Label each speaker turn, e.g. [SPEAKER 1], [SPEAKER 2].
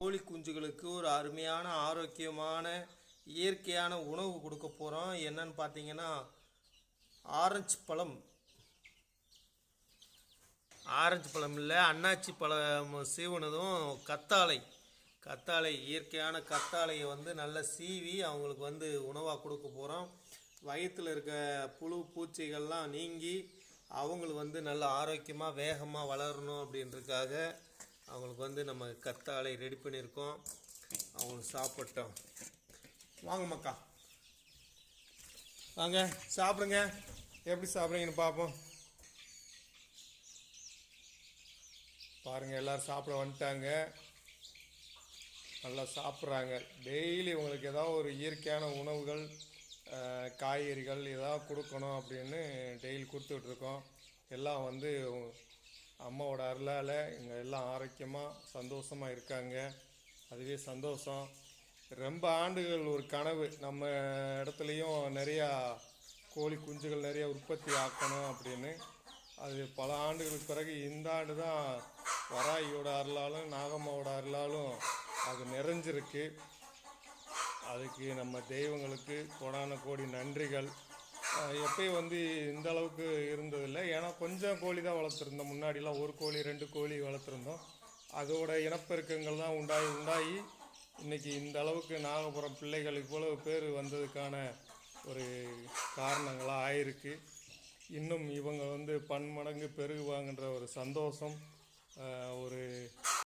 [SPEAKER 1] கோழி குஞ்சுகளுக்கு ஒரு அருமையான ஆரோக்கியமான இயற்கையான உணவு கொடுக்க போகிறோம் என்னன்னு பார்த்தீங்கன்னா ஆரஞ்சு பழம். ஆரஞ்சு பழம் இல்லை அன்னாச்சி பழம் சீவுனதும் கத்தாழை. கத்தாழை இயற்கையான கத்தாழையை வந்து நல்லா சீவி அவங்களுக்கு வந்து உணவாக கொடுக்க போகிறோம் வயிற்றில் இருக்க புழு பூச்சிகள்லாம் நீங்கி அவங்களுக்கு வந்து நல்ல ஆரோக்கியமாக வேகமாக வளரணும் அப்படின்றதுக்காக அவங்களுக்கு வந்து நம்ம கத்தாழை ரெடி பண்ணியிருக்கோம். அவங்களுக்கு சாப்பிட்டோம். வாங்க மக்கா. வாங்க சாப்பிடுங்க. எப்படி சாப்பிட்றீங்கன்னு பார்ப்போம். பாருங்கள் எல்லோரும் சாப்பிட வந்துட்டாங்க. நல்லா சாப்பிட்றாங்க. டெய்லி உங்களுக்கு ஏதாவது ஒரு இயற்கையான உணவுகள் காய்கறிகள் ஏதாவது கொடுக்கணும் அப்படின்னு டெய்லி கொடுத்துட்ருக்கோம் எல்லாம் வந்து அம்மாவோட அருளால் இங்கே எல்லாம் ஆரோக்கியமாக சந்தோஷமாக இருக்காங்க. அதுவே சந்தோஷம். ரொம்ப ஆண்டுகள் ஒரு கனவு. நம்ம இடத்துலையும் நிறையா கோழி குஞ்சுகள் நிறைய உற்பத்தி ஆக்கணும் அப்படின்னு. அது பல ஆண்டுகளுக்கு பிறகு இந்த ஆண்டு தான் வராயோட அருளாலும் நாகம்மாவோட அருளாலும் அது நிறைஞ்சிருக்கு. அதுக்கு நம்ம தெய்வங்களுக்கு கோடான கோடி நன்றிகள். எப்பயும் வந்து இந்த அளவுக்கு இருந்ததில்லை. ஏன்னா கொஞ்சம் கோழி தான் வளர்த்துருந்தோம். முன்னாடிலாம் ஒரு கோழி ரெண்டு கோழி வளர்த்துருந்தோம். அதோட இனப்பெருக்கங்கள் தான் உண்டாகி உண்டாகி இன்றைக்கி இந்த அளவுக்கு நாகபுரம் பிள்ளைகள் இவ்வளவு பேர் வந்ததுக்கான ஒரு காரணங்களாக ஆயிருக்கு. இன்னும் இவங்க வந்து பன்மடங்கு பெருகுவாங்கன்ற ஒரு சந்தோஷம் ஒரு